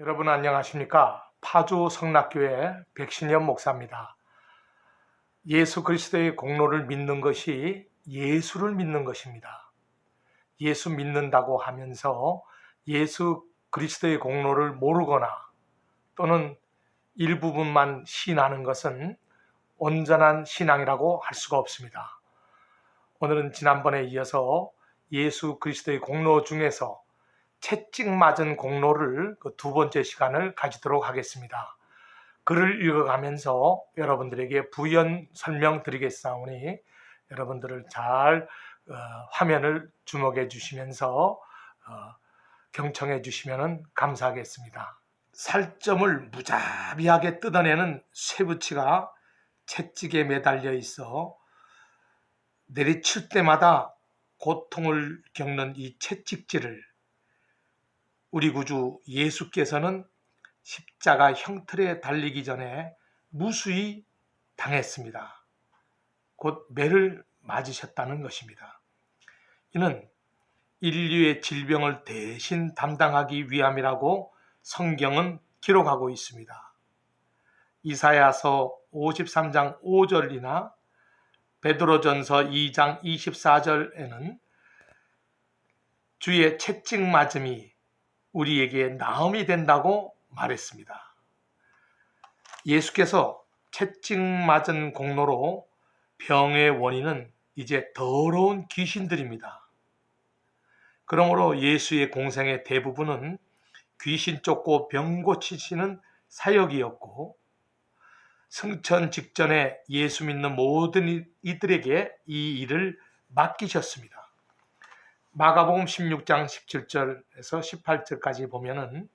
여러분 안녕하십니까? 파주 성락교회 백신현 목사입니다. 예수 그리스도의 공로를 믿는 것이 예수를 믿는 것입니다. 예수 믿는다고 하면서 예수 그리스도의 공로를 모르거나 또는 일부분만 신하는 것은 온전한 신앙이라고 할 수가 없습니다. 오늘은 지난번에 이어서 예수 그리스도의 공로 중에서 채찍 맞은 공로를 그 두 번째 시간을 가지도록 하겠습니다. 글을 읽어가면서 여러분들에게 부연 설명드리겠사오니 여러분들을 잘 어, 화면을 주목해 주시면서 어, 경청해 주시면 감사하겠습니다. 살점을 무자비하게 뜯어내는 쇠붙이가 채찍에 매달려 있어 내리칠 때마다 고통을 겪는 이 채찍질을 우리 구주 예수께서는 십자가 형틀에 달리기 전에 무수히 당했습니다. 곧 매를 맞으셨다는 것입니다. 이는 인류의 질병을 대신 담당하기 위함이라고 성경은 기록하고 있습니다. 이사야서 53장 5절이나 베드로전서 2장 24절에는 주의 채찍 맞음이 우리에게 나음이 된다고 말했습니다. 예수께서 채찍 맞은 공로로 병의 원인은 이제 더러운 귀신들입니다. 그러므로 예수의 공생의 대부분은 귀신 쫓고 병 고치시는 사역이었고 승천 직전에 예수 믿는 모든 이들에게 이 일을 맡기셨습니다. 마가복음 16장 17절에서 18절까지 보면은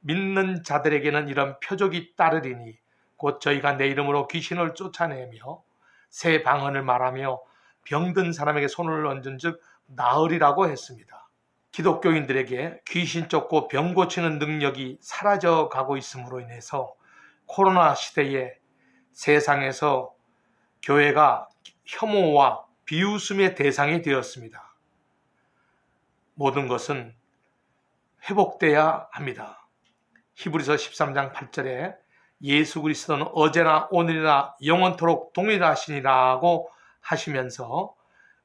믿는 자들에게는 이런 표적이 따르리니 곧 저희가 내 이름으로 귀신을 쫓아내며 새 방언을 말하며 병든 사람에게 손을 얹은즉 나으리라고 했습니다. 기독교인들에게 귀신 쫓고 병 고치는 능력이 사라져 가고 있음으로 인해서 코로나 시대에 세상에서 교회가 혐오와 비웃음의 대상이 되었습니다. 모든 것은 회복돼야 합니다. 히브리서 13장 8절에 예수 그리스도는 어제나 오늘이나 영원토록 동일하시니라고 하시면서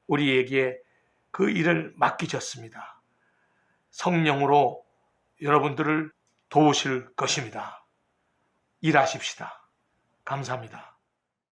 우리에게 그 일을 맡기셨습니다. 성령으로 여러분들을 도우실 것입니다. 일하십시다. 감사합니다.